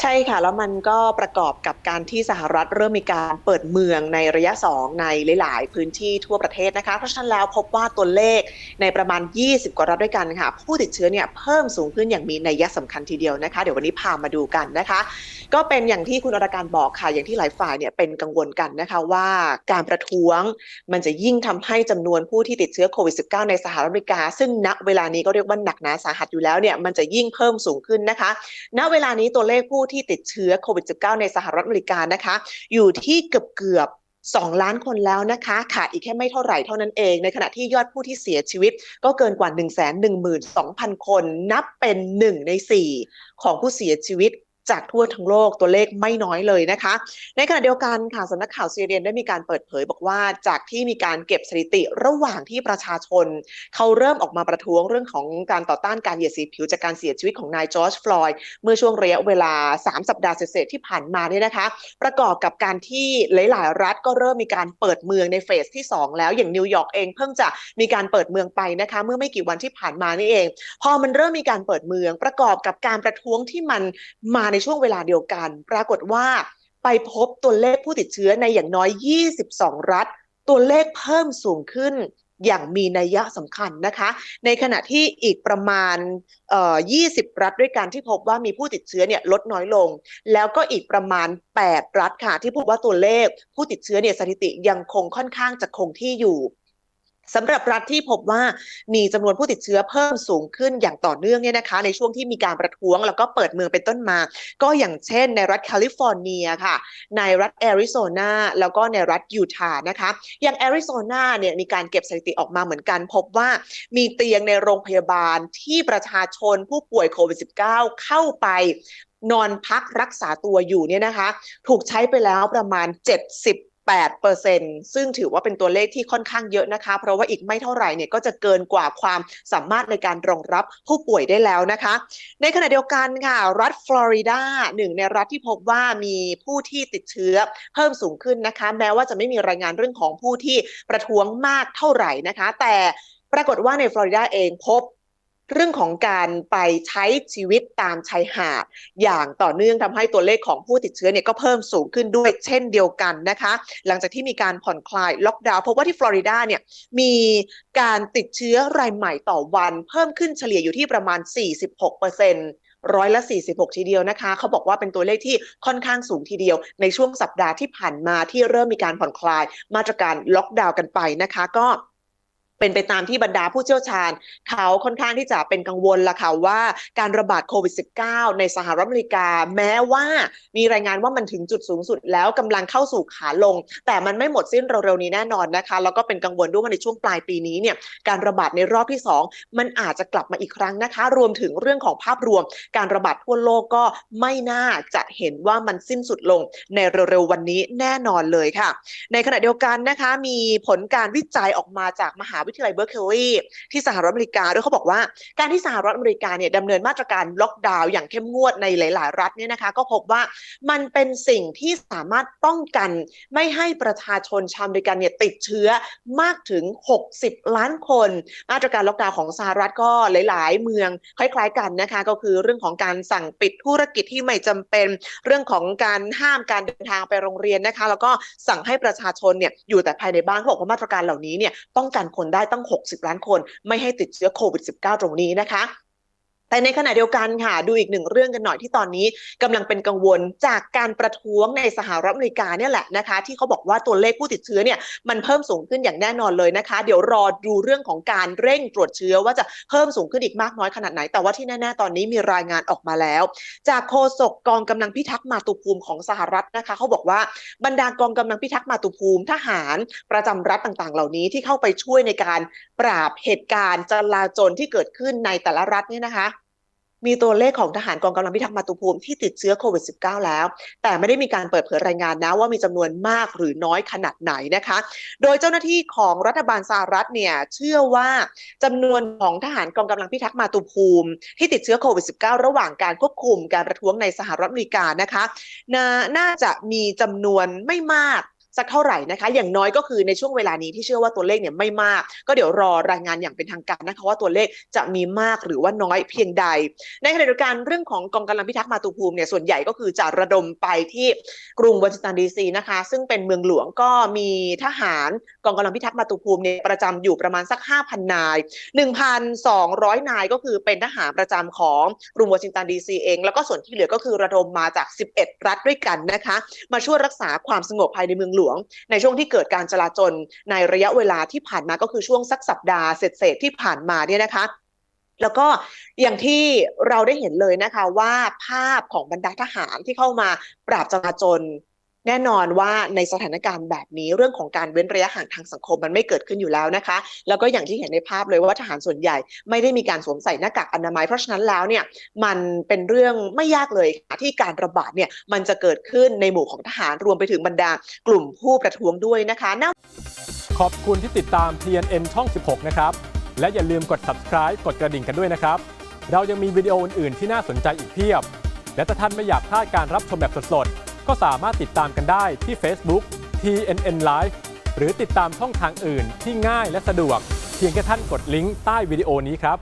ใช่ค่ะ แล้วมันก็ประกอบกับการที่สหรัฐเริ่มมีการเปิดเมืองในระยะ 2 ในหลาย ๆ พื้นที่ทั่วประเทศนะคะ เพราะฉะนั้นแล้วพบว่าตัวเลขในประมาณ 20 กว่ารัฐด้วยกันค่ะ ผู้ติดเชื้อเนี่ยเพิ่มสูงขึ้นอย่างมีนัยสำคัญทีเดียวนะคะ เดี๋ยววันนี้พามาดูกันนะคะ ก็เป็นอย่างที่คุณอรการบอกค่ะ อย่างที่หลายฝ่ายเนี่ยเป็นกังวลกันนะคะว่าการประท้วงมันจะยิ่งทำให้จำนวนผู้ที่ติดเชื้อโควิด -19 ในสหรัฐอเมริกา ซึ่งณเวลานี้ก็เรียกว่าหนักหนาสาหัสอยู่แล้วเนี่ยมันจะยิ่งเพิ่มสูงขึ้นนะคะ ณเวลานี้ตัวเลขผู้ที่ติดเชื้อโควิด -19 ในสหรัฐอเมริกานะคะ อยู่ที่เกือบเกือบ2 ล้านคนแล้วนะคะขาดอีกแค่ไม่เท่าไหร่เท่านั้นเอง ในขณะที่ยอดผู้ที่เสียชีวิต ก็เกินกว่า 1 1 2 0 0 0 คน นับเป็น 1 ใน 4 ของผู้เสียชีวิต จากทั่วทั้งโลกตัวเลขไม่น้อยเลยนะคะ ในขณะเดียวกันค่ะสำนักข่าวซีเรียนได้มีการเปิดเผยบอกว่าจากที่มีการเก็บสถิติระหว่างที่ประชาชน เขาเริ่มออกมาประท้วงเรื่องของการต่อต้านการเหยียดสีผิวจากการเสียชีวิตของนายจอร์จฟลอยด์เมื่อช่วงระยะเวลา 3 สัปดาห์เศษที่ผ่านมาเนี่ยนะคะ ประกอบกับการที่หลาย ๆ รัฐก็เริ่มมีการเปิดเมืองในเฟสที่ 2 แล้วอย่างนิวยอร์กเองเพิ่งจะมีการเปิดเมืองไปนะคะ เมื่อไม่กี่วันที่ผ่านมานี่เอง พอมันเริ่มมีการเปิดเมืองประกอบกับการประท้วงที่มันมาในช่วงเวลาเดียวกัน ปรากฏว่าไปพบตัวเลขผู้ติดเชื้อในอย่างน้อย 22 รัฐ ตัวเลขเพิ่มสูงขึ้นอย่างมีนัยยะสำคัญนะคะ ในขณะที่อีกประมาณ 20 รัฐด้วยกันที่พบว่ามีผู้ติดเชื้อเนี่ยลดน้อยลง แล้วก็อีกประมาณ 8 รัฐค่ะที่พบว่าตัวเลขผู้ติดเชื้อเนี่ยสถิติยังคงค่อนข้างจะคงที่อยู่ สำหรับรัฐที่พบว่ามีจำนวนผู้ติดเชื้อเพิ่มสูงขึ้นอย่างต่อเนื่องเนี่ยนะคะ ในช่วงที่มีการประท้วงแล้วก็เปิดเมืองเป็นต้นมา ก็อย่างเช่นในรัฐแคลิฟอร์เนียค่ะ ในรัฐแอริโซนาแล้วก็ในรัฐยูทาห์นะคะ อย่างแอริโซนาเนี่ยมีการเก็บสถิติออกมาเหมือนกัน พบว่ามีเตียงในโรงพยาบาลที่ประชาชนผู้ป่วยโควิด -19 เข้าไปนอนพักรักษาตัวอยู่เนี่ยนะคะ ถูกใช้ไปแล้วประมาณ 70 8%ซึ่งถือว่าเป็นตัวเลขที่ค่อนข้างเยอะนะคะ เพราะว่าอีกไม่เท่าไหร่เนี่ยก็จะเกินกว่าความสามารถในการรองรับผู้ป่วยได้แล้วนะคะ ในขณะเดียวกันค่ะ รัฐฟลอริดาหนึ่งในรัฐที่พบว่ามีผู้ที่ติดเชื้อเพิ่มสูงขึ้นนะคะ แม้ว่าจะไม่มีรายงานเรื่องของผู้ที่ประท้วงมากเท่าไหร่นะคะ แต่ปรากฏว่าในฟลอริดาเองพบ เรื่องของการไปใช้ชีวิตตามชายหาด อย่างต่อเนื่องทำให้ตัวเลขของผู้ติดเชื้อเนี่ยก็เพิ่มสูงขึ้นด้วยเช่นเดียวกันนะคะ หลังจากที่มีการผ่อนคลายล็อกดาวน์พบว่าที่ฟลอริดาเนี่ยมีการติดเชื้อรายใหม่ต่อวันเพิ่มขึ้นเฉลี่ยอยู่ที่ประมาณ 46%ร้อยละ 46 ทีเดียวนะคะ เขาบอกว่าเป็นตัวเลขที่ค่อนข้างสูงทีเดียว ในช่วงสัปดาห์ที่ผ่านมาที่เริ่มมีการผ่อนคลายมาตรการล็อกดาวน์กันไปนะคะ ก็ เป็นไปตามที่บรรดาผู้เชี่ยวชาญ เขาค่อนข้างที่จะเป็นกังวลละค่ะว่าการระบาดโควิด -19 ในสหรัฐอเมริกา แม้ว่ามีรายงานว่ามันถึงจุดสูงสุดแล้วกำลังเข้าสู่ขาลง แต่มันไม่หมดสิ้นเร็วๆนี้แน่นอนนะคะ แล้วก็เป็นกังวลด้วยว่าในช่วงปลายปีนี้เนี่ยการระบาดในรอบที่ 2 มันอาจจะกลับมาอีกครั้งนะคะ รวมถึงเรื่องของภาพรวม การระบาดทั่วโลกก็ไม่น่าจะเห็นว่ามันสิ้นสุดลงในเร็วๆวันนี้แน่นอนเลยค่ะ ในขณะเดียวกันนะคะมีผลการวิจัยออกมาจากมหาวิทยาลัยเบอร์เคลีย์ที่สหรัฐอเมริกาด้วยเขาบอกว่า การที่สหรัฐอเมริกาเนี่ยดำเนินมาตรการล็อกดาวน์อย่างเข้มงวดในหลาย ๆ รัฐเนี่ยนะคะ ก็พบว่ามันเป็นสิ่งที่สามารถป้องกัน ไม่ให้ประชาชนชาวอเมริกันเนี่ยติดเชื้อมากถึง 60 ล้านคน มาตรการล็อกดาวน์ของสหรัฐก็หลาย ๆ เมืองคล้าย ๆ กันนะคะ ก็คือเรื่องของการสั่งปิดธุรกิจที่ไม่จำเป็น เรื่องของการห้ามการเดินทางไปโรงเรียนนะคะ แล้วก็สั่งให้ประชาชนเนี่ยอยู่แต่ภายในบ้านเขาบอกว่ามาตรการเหล่านี้เนี่ยป้องกันคนได้ได้ตั้ง 60 ล้านคน ไม่ให้ติดเชื้อโควิด -19 ตรงนี้นะคะ แต่ในขณะเดียวกันค่ะ ดูอีกหนึ่งเรื่องกันหน่อยที่ตอนนี้กำลังเป็นกังวลจากการประท้วงในสหรัฐอเมริกาเนี่ยแหละนะคะ ที่เขาบอกว่าตัวเลขผู้ติดเชื้อเนี่ยมันเพิ่มสูงขึ้นอย่างแน่นอนเลยนะคะ เดี๋ยวรอดูเรื่องของการเร่งตรวจเชื้อว่าจะเพิ่มสูงขึ้นอีกมากน้อยขนาดไหน แต่ว่าที่แน่ๆตอนนี้มีรายงานออกมาแล้ว จากโฆษกกองกำลังพิทักษ์มาตุภูมิของสหรัฐนะคะ เขาบอกว่าบรรดากองกำลังพิทักษ์มาตุภูมิทหารประจำรัฐต่างๆ เหล่านี้ที่เข้าไปช่วยในการปราบเหตุการณ์จลาจลที่เกิดขึ้นในแต่ละรัฐเนี่ยนะคะ มีตัวเลขของทหารกองกำลังพิทักษ์มาตุภูมิที่ติดเชื้อโควิด -19 แล้ว แต่ไม่ได้มีการเปิดเผยรายงานนะว่ามีจำนวนมากหรือน้อยขนาดไหนนะคะ โดยเจ้าหน้าที่ของรัฐบาลสหรัฐเนี่ยเชื่อว่าจำนวนของทหารกองกำลังพิทักษ์มาตุภูมิ ที่ติดเชื้อโควิด -19 ระหว่างการควบคุมการประท้วงในสหรัฐอเมริกานะคะนน่าจะมีจำนวนไม่มาก สักเท่าไหร่นะคะ อย่างน้อยก็คือในช่วงเวลานี้ที่เชื่อว่าตัวเลขเนี่ยไม่มาก ก็เดี๋ยวรอรายงานอย่างเป็นทางการนะคะว่าตัวเลขจะมีมากหรือว่าน้อยเพียงใด ในขณะเดียวกันเรื่องของกองกำลังพิทักษ์มาตุภูมิเนี่ยส่วนใหญ่ก็คือจะระดมไปที่กรุงวอชิงตันดีซีนะคะ ซึ่งเป็นเมืองหลวงก็มีทหารกองกำลังพิทักษ์มาตุภูมิเนี่ยประจำอยู่ประมาณสัก 5,000 นาย 1,200 นายก็คือเป็นทหารประจำของกรุงวอชิงตันดีซีเอง แล้วก็ส่วนที่เหลือก็คือระดมมาจาก 11 รัฐด้วยกันนะคะ มาช่วยรักษาความสงบภายในเมืองหลวงในช่วงที่เกิดการจลาจลในระยะเวลาที่ผ่านมาก็คือช่วงสักสัปดาห์เศษที่ผ่านมาเนี่ยนะคะแล้วก็อย่างที่เราได้เห็นเลยนะคะว่าภาพของบรรดาทหารที่เข้ามาปราบจลาจล แน่นอนว่าในสถานการณ์แบบนี้เรื่องของการเว้นระยะห่างทางสังคมมันไม่เกิดขึ้นอยู่แล้วนะคะ แล้วก็อย่างที่เห็นในภาพเลยว่าทหารส่วนใหญ่ไม่ได้มีการสวมใส่หน้ากากอนามัย เพราะฉะนั้นแล้วเนี่ยมันเป็นเรื่องไม่ยากเลยค่ะที่การระบาดเนี่ยมันจะเกิดขึ้นในหมู่ของทหารรวมไปถึงบรรดากลุ่มผู้ประท้วงด้วยนะคะขอบคุณที่ติดตาม TNN ช่อง 16 นะครับ และอย่าลืมกด subscribe กดกระดิ่งกันด้วยนะครับ เรายังมีวิดีโออื่นๆที่น่าสนใจอีกเพียบ และถ้าท่านไม่อยากพลาดการรับชมแบบสดๆ ก็สามารถติดตามกันได้ที่ Facebook TNN Live หรือติดตามช่องทางอื่นที่ง่ายและสะดวก เพียงแค่ท่านกดลิงก์ใต้วิดีโอนี้ครับ